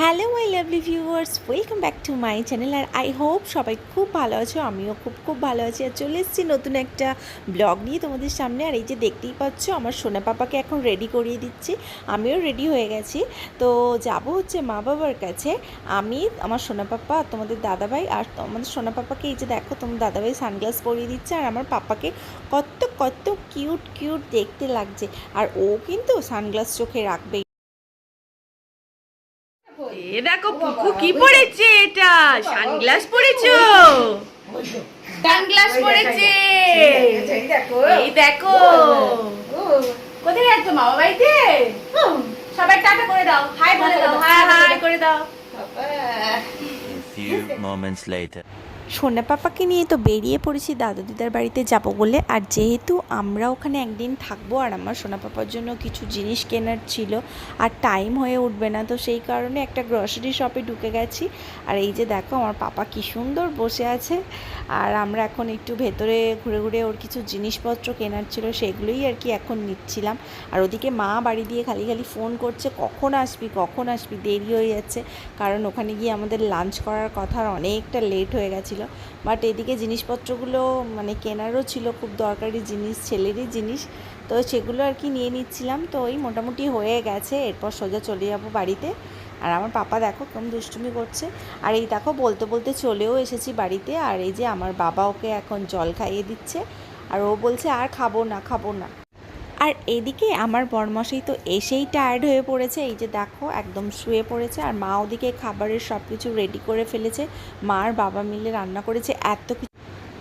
Hello, my lovely viewers, welcome back to my channel, R I hope সবাই খুব ভালো আছো, আমিও খুব খুব ভালো আছি, আর চলে এসেছি নতুন একটা ব্লগ নিয়ে তোমাদের সামনে, আর এই যে দেখতেই পাচ্ছ, আমার সোনা পাপাকে এখন রেডি করিয়ে দিচ্ছি, আমিও রেডি হয়ে গেছি, তো যাব হচ্ছে মা বাবার কাছে, আমি, আমার সোনা পাপা আর তোমাদের দাদাভাই, আর আমাদের সোনা পাপাকে এই যে দেখো, তোমার দাদাভাই সানগ্লাস পরিয়ে দিচ্ছে, আর আমার পাপাকে কত কত কিউট কিউট দেখতে লাগছে, আর ও কিন্তু সানগ্লাস চোখে রাখবেই। এ দেখো পুকু কি পড়েছে এটা? সানগ্লাস পড়েছো? সানগ্লাস পড়েছে। এই দেখো। কোথায় যাচ্ছ মামা বাড়িতে? সবাই টাটা করে দাও। হাই বলে দাও। হাই হাই করে দাও। A few moments later. সোনা পাপাকে নিয়ে তো বেরিয়ে পড়েছি, দাদু দিদার বাড়িতে যাব বলে। আর যেহেতু আমরা ওখানে একদিন থাকব আর আমার সোনা পাপার জন্য কিছু জিনিস কেনার ছিল আর টাইম হয়ে উঠবে না, তো সেই কারণে একটা গ্রসারি শপে ঢুকে গেছি। আর এই যে দেখো আমার পাপা কি সুন্দর বসে আছে। আর আমরা এখন একটু ভেতরে ঘুরে ঘুরে ওর কিছু জিনিসপত্র কেনার ছিল, সেগুলোই আর কি এখন নিচ্ছিলাম। আর ওদিকে মা বাড়ি দিয়ে খালি খালি ফোন করছে, কখন আসবি কখন আসবি? দেরি হয়ে যাচ্ছে। কারণ ওখানে গিয়ে আমাদের লাঞ্চ করার কথা অনেকটা লেট হয়ে গেছিল বাট এদিকে জিনিসপত্রগুলো মানে কেনারও ছিল, খুব দরকারি জিনিস, ছেলেরই জিনিস। তো সেগুলো আর কি নিয়ে নিচ্ছিলাম। তো ওই মোটামুটি হয়ে গেছে। এরপর সোজা চলে যাব বাড়িতে। আর আমার পাপা দেখো কম দুষ্টুমি করছে। আর এই দেখো বলতে বলতে চলেও এসেছি বাড়িতে। আর এই যে আমার বাবা ওকে এখন জল খাইয়ে দিচ্ছে। আর ও বলছে, আর খাব না খাব না। আর এদিকে আমার বরমশাই তো এসেই টায়ার্ড হয়ে পড়েছে। এই যে দেখো, একদম শুয়ে পড়েছে আর মা ওদিকে খাবারের সব কিছু রেডি করে ফেলেছে। মা আর বাবা মিলে রান্না করেছে এত কিছু।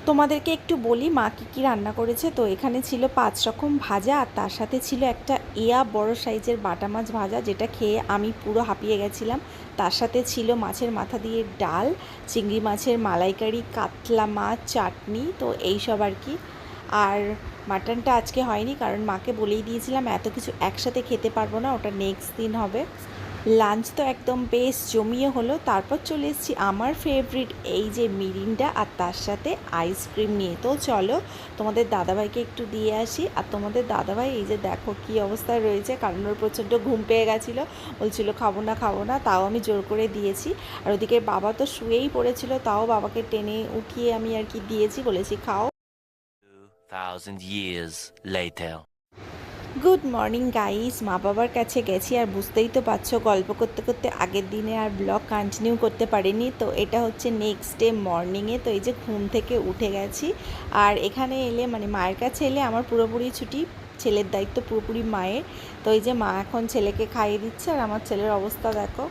তোমাদেরকে একটু বলি, মা কী কী রান্না করেছে? তো এখানে ছিল পাঁচ রকম ভাজা আর তার সাথে ছিল একটা ইয়া বড় সাইজের বাটা মাছ ভাজা, যেটা খেয়ে আমি পুরো হাঁপিয়ে গেছিলাম। তার সাথে ছিল মাছের মাথা দিয়ে ডাল, চিংড়ি মাছের মালাইকারি, কাতলা মাছ, চাটনি, তো এইসব আর কি। আর মাটনটা আজকে হয়নি, কারণ মাকে বলেই দিয়েছিলাম, এত কিছু একসাথে খেতে পারব না, ওটা নেক্সট দিন হবে। লাঞ্চ তো একদম বেশ জমিয়ে হলো, তারপর চলে এসেছি আমার ফেভারিট এই যে মিরিন্ডা আর তার সাথে আইসক্রিম নিয়ে। তো চলো, তোমাদের দাদাভাইকে একটু দিয়ে আসি, আর তোমাদের দাদাভাই, এই যে দেখো কী অবস্থায় রয়েছে, কারণ ওর প্রচণ্ড ঘুম পেয়ে গেছিল, বলছিল খাব না খাব না, তাও আমি জোর করে দিয়েছি। আর ওদিকে বাবা তো শুয়েই পড়েছিল, তাও বাবাকে টেনে উঠিয়ে আমি আর কি দিয়েছি, বলেছি খাও। Thousand years later. Good morning guys মা বাবার কাছে গেছি আর বুঝতেই তো পারছ, গল্প করতে করতে আগের দিনে আর ব্লগ কন্টিনিউ করতে পারিনি। তো এটা হচ্ছে নেক্সট ডে মর্নিংয়ে তো এই যে ঘুম থেকে উঠে গেছি। আর এখানে এলে মানে মায়ের কাছে এলে আমার পুরোপুরি ছুটি, ছেলের দায়িত্ব পুরোপুরি মায়ের। তো এই যে মা এখন ছেলেকে খাইয়ে দিচ্ছে আর আমার ছেলের অবস্থা দেখো।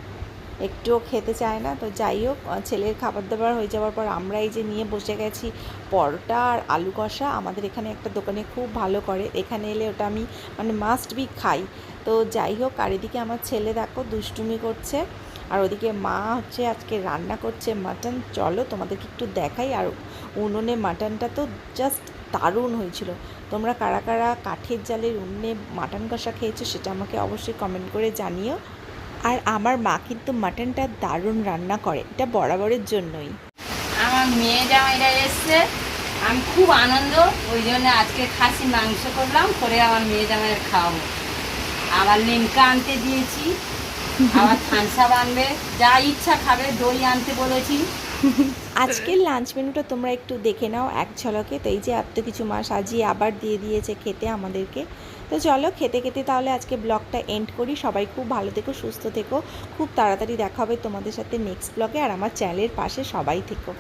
একটুও খেতে চায় না। তো যাই হোক ছেলের খাবার দাবার হয়ে যাওয়ার পর আমরা এই যে নিয়ে বসে গেছি পরোটা আর আলু কষা, আমাদের এখানে একটা দোকানে খুব ভালো করে। এখানে এলে ওটা আমি মানে মাস্ট বি খাই। তো যাই হোক, আর এদিকে আমার ছেলে দেখো দুষ্টুমি করছে। আর ওদিকে মা হচ্ছে আজকে রান্না করছে মাটন চলো তোমাদেরকে একটু দেখাই। আর উনুনে মাটনটা তো জাস্ট দারুণ হয়েছিল। তোমরা কারা কারা কাঠের জালের উনুনে মাটন কষা খেয়েছো সেটা আমাকে অবশ্যই কমেন্ট করে জানিও। আর আমার মা কিন্তু মাটনটা দারুণ রান্না করে এটা বরাবরের জন্যই। আমার মেয়ে জামাইরা এসছে আমি খুব আনন্দ ওই জন্য আজকে খাসি মাংস করলাম করে আমার মেয়ে জামাইয়ের খাওয়াবো। আবার লিমকা আনতে দিয়েছি আবার থানসা আনবে যা ইচ্ছা খাবে দই আনতে বলেছি। আজকের লাঞ্চ মেনুটা তোমরা একটু দেখে নাও এক ঝলকে। তো এই যে এত কিছু মা সাজিয়ে আবার দিয়ে দিয়েছে খেতে আমাদেরকে। তো চলো খেতে খেতে তাহলে আজকে ব্লগটা এন্ড করি। সবাই খুব ভালো থেকো, সুস্থ থেকো। খুব তাড়াতাড়ি দেখা হবে তোমাদের সাথে নেক্সট ব্লগে আর আমার চ্যানেলের পাশে সবাই থেকো।